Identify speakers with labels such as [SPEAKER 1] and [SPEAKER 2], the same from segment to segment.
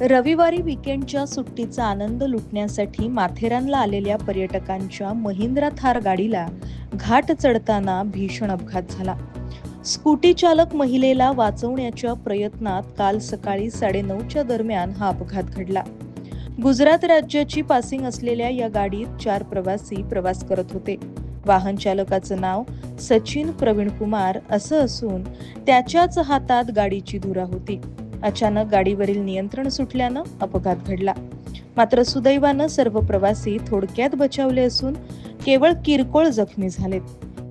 [SPEAKER 1] रविवारी विकेंडच्या सुट्टीचा आनंद लुटण्यासाठी माथेरानला आलेल्या पर्यटकांच्या महिंद्रा थार गाडीला घाट चढताना भीषण अपघात झाला. स्कूटी चालक महिलेला वाचवण्याच्या प्रयत्नात काल सकाळी साडेनऊच्या दरम्यान हा अपघात घडला. गुजरात राज्याची पासिंग असलेल्या या गाडीत चार प्रवासी प्रवास करत होते. वाहन चालकाचं नाव सचिन प्रवीण कुमार असं असून त्याच्याच हातात गाडीची धुरा होती. अचानक गाडीवरील नियंत्रण सुटल्यानं अपघात घडला. मात्र सुदैवानं सर्व प्रवासी थोडक्यात बचावले असून केवळ किरकोळ जखमी झालेत.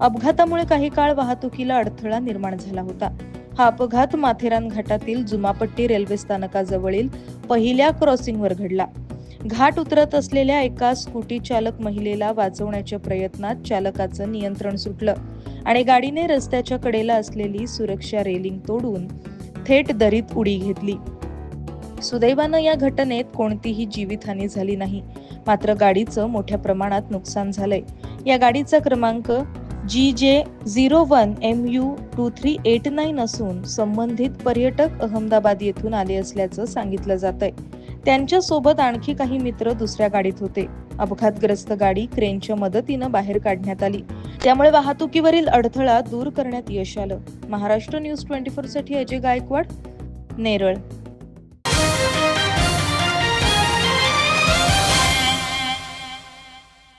[SPEAKER 1] अपघातामुळे काही काळ वाहतुकीला अडथळा निर्माण झाला होता. हा अपघात माथेरान घाटातील जुमापट्टी रेल्वे स्थानकाजवळील पहिल्या क्रॉसिंगवर घडला. घाट उतरत असलेल्या एका स्कूटी चालक महिलेला वाचवण्याच्या प्रयत्नात चालकाचं नियंत्रण सुटलं आणि गाडीने रस्त्याच्या कडेला असलेली सुरक्षा रेलिंग तोडून थेट दरीत उडी घेतली. सुदैवानं या घटनेत कोणतीही जीवितहानी झाली नाही. मात्र गाडीचं मोठ्या प्रमाणात नुकसान झालंय. या गाडीचा क्रमांक G J zero one M U two three eight nine असून संबंधित पर्यटक अहमदाबाद येथून आले असल्याचं सांगितलं जात आहे त्यांच्यासोबत आणखी काही मित्र दुसऱ्या गाडीत होते. अपघातग्रस्त गाडी क्रेनच्या मदतीनं बाहेर काढण्यात आली. त्यामुळे वाहतुकीवरील अडथळा दूर करण्यात यश आलं. महाराष्ट्र न्यूज ट्वेंटी फोरसाठी अजय गायकवाड नेरळ.